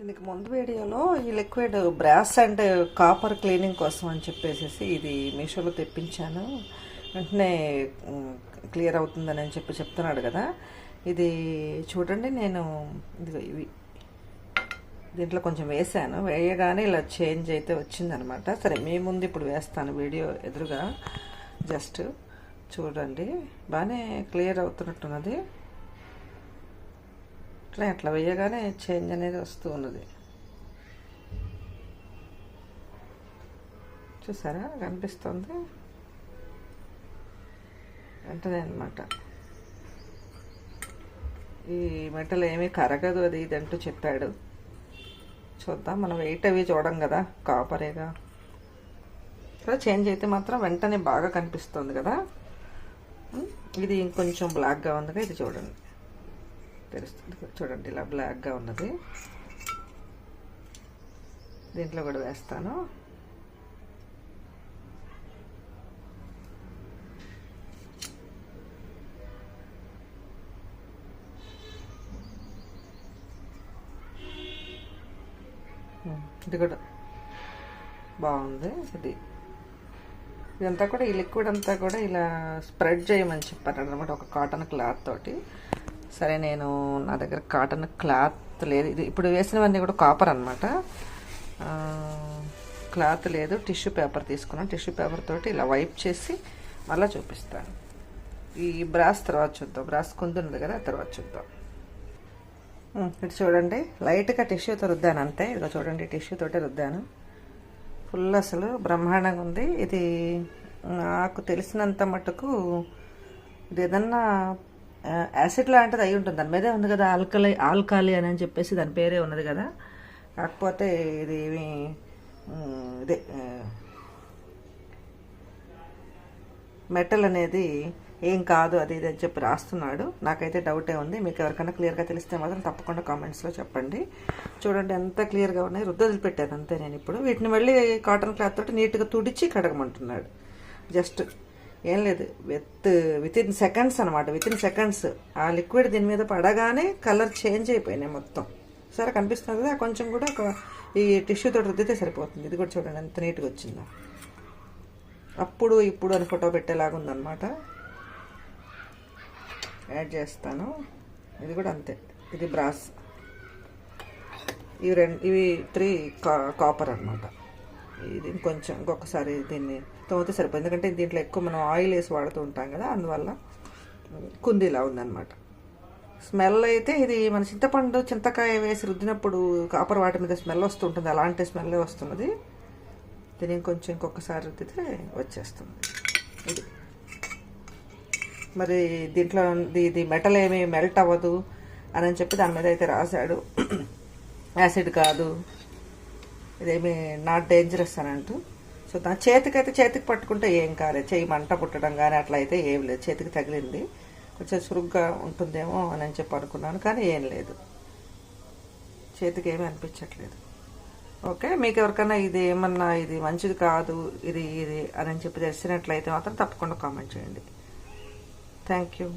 దీనికి ముందు వీడియోలో ఈ liquid brass and copper cleaning కోసం అని చెప్పేసి ఇది మీషోలో తెప్పించాను. వెంటనే క్లియర్ అవుతుందని అని చెప్పి చెప్తున్నాడు కదా. ఇది చూడండి నేను ఇది దీంట్లో కొంచెం వేసాను వేయగానే ఇలా చేంజ్ అయితే వచ్చిందనమాట. సరే మీ ముందు ఇప్పుడు వేస్తాను వీడియో ఎదురుగా. జస్ట్ చూడండి. బాగానే క్లియర్ అవుతున్నట్టున్నది. అట్లా అట్లా వేయగానే చేంజ్ అనేది వస్తూ ఉన్నది. చూసారా? కనిపిస్తుంది. వెంటనే అనమాట ఈ మెటల్ ఏమీ కరగదు అది ఇది అంటూ చెప్పాడు. చూద్దాం మనం వెయిట్ అవి చూడం కదా కాపరేగా ఇక్కడ చేంజ్ అయితే మాత్రం వెంటనే బాగా కనిపిస్తుంది కదా. ఇది ఇంకొంచెం బ్లాక్గా ఉందిగా ఇది చూడండి. తెలుస్తుంది. చూడండి ఇలా బ్లాక్గా ఉన్నది. దీంట్లో కూడా వేస్తాను. ఇది కూడా బాగుంది. ఇది ఇదంతా కూడా ఈ లిక్విడ్ అంతా కూడా ఇలా స్ప్రెడ్ చేయమని చెప్పారు అనమాట ఒక కాటన్ క్లాత్ తోటి. సరే నేను నా దగ్గర కాటన్ క్లాత్ లేదు. ఇది ఇప్పుడు వేసినవన్నీ కూడా కాపర్ అనమాట క్లాత్ లేదు టిష్యూ పేపర్ తీసుకున్నాను. టిష్యూ పేపర్ తోటి ఇలా వైప్ చేసి మళ్ళీ చూపిస్తాను. ఈ బ్రాస్ తర్వాత చూద్దాం. బ్రాస్ కుందున్నది కదా తర్వాత చూద్దాం. ఇటు చూడండి. లైట్గా టిష్యూతో రుద్దాను అంతే. ఇదిగో చూడండి టిష్యూ తోటే రుద్దాను. ఫుల్ అసలు బ్రహ్మాండంగా ఉంది. ఇది నాకు తెలిసినంత మటుకు ఇది ఏదన్నా యాసిడ్ లాంటిది అయి ఉంటుంది. దాని మీదే ఉంది కదా ఆల్కలై ఆల్కాలి అని చెప్పేసి దాని పేరే ఉన్నది కదా. కాకపోతే ఇది ఏమి ఇదే మెటల్ అనేది ఏం కాదు అది ఇది అని చెప్పి రాస్తున్నాడు. నాకైతే డౌటే ఉంది. మీకు ఎవరికైనా క్లియర్గా తెలిస్తే మాత్రం తప్పకుండా కామెంట్స్లో చెప్పండి. చూడండి ఎంత క్లియర్గా ఉన్నాయి. రుద్దలు పెట్టాను అంతే నేను ఇప్పుడు. వీటిని మళ్ళీ కాటన్ క్లాత్ తోటి నీట్గా తుడిచి కడగమంటున్నాడు. జస్ట్ ఏం లేదు. విత్ విత్ ఇన్ సెకండ్స్ అనమాట విత్ ఇన్ సెకండ్స్. ఆ లిక్విడ్ దీని మీద పడగానే కలర్ చేంజ్ అయిపోయినాయి మొత్తం. సరే కనిపిస్తుంది కదా? కొంచెం కూడా ఒక ఈ టిష్యూ తోటి రుద్దితే సరిపోతుంది. ఇది కూడా చూడండి ఎంత నీట్గా వచ్చిందో. అప్పుడు ఇప్పుడు అని ఫోటో పెట్టేలాగా ఉందన్నమాట. యాడ్ చేస్తాను. ఇది కూడా అంతే. ఇది బ్రాస్. ఇవి రెండు ఇవి త్రీ కా కాపర్ అనమాట ఇది కొంచెం ఇంకొకసారి దీన్ని తోమితే సరిపోయింది ఎందుకంటే దీంట్లో ఎక్కువ మనం ఆయిల్ వేసి వాడుతూ ఉంటాం కదా అందువల్ల కుందీలా ఉందన్నమాట. స్మెల్ అయితే ఇది మన చింతపండు చింతకాయ వేసి రుద్దినప్పుడు కాపర్ వాటి మీద స్మెల్ వస్తుంటుంది. అలాంటి స్మెల్లే వస్తున్నది. దీని ఇంకొంచెం ఇంకొకసారి రుద్దితే వచ్చేస్తుంది. ఇది. మరి దీంట్లో ఇది మెటల్ ఏమి మెల్ట్ అవ్వదు అని చెప్పి దాని మీద అయితే రాశాడు. యాసిడ్ కాదు. ఇదేమి నాట్ డేంజరస్ అని అంటూ. సో దాని చేతికైతే చేతికి పట్టుకుంటే ఏం కాలేదు చేయి మంట పుట్టడం కానీ అట్లా అయితే ఏం లేదు. చేతికి తగిలింది. కొంచెం చురుగ్గా ఉంటుందేమో అని చెప్పి అనుకున్నాను కానీ ఏం లేదు. చేతికి ఏమీ అనిపించట్లేదు. ఓకే మీకు ఎవరికైనా ఇది ఏమన్నా ఇది మంచిది కాదు ఇది ఇది అని చెప్పి తెలిసినట్లయితే మాత్రం తప్పకుండా కామెంట్ చేయండి. Thank you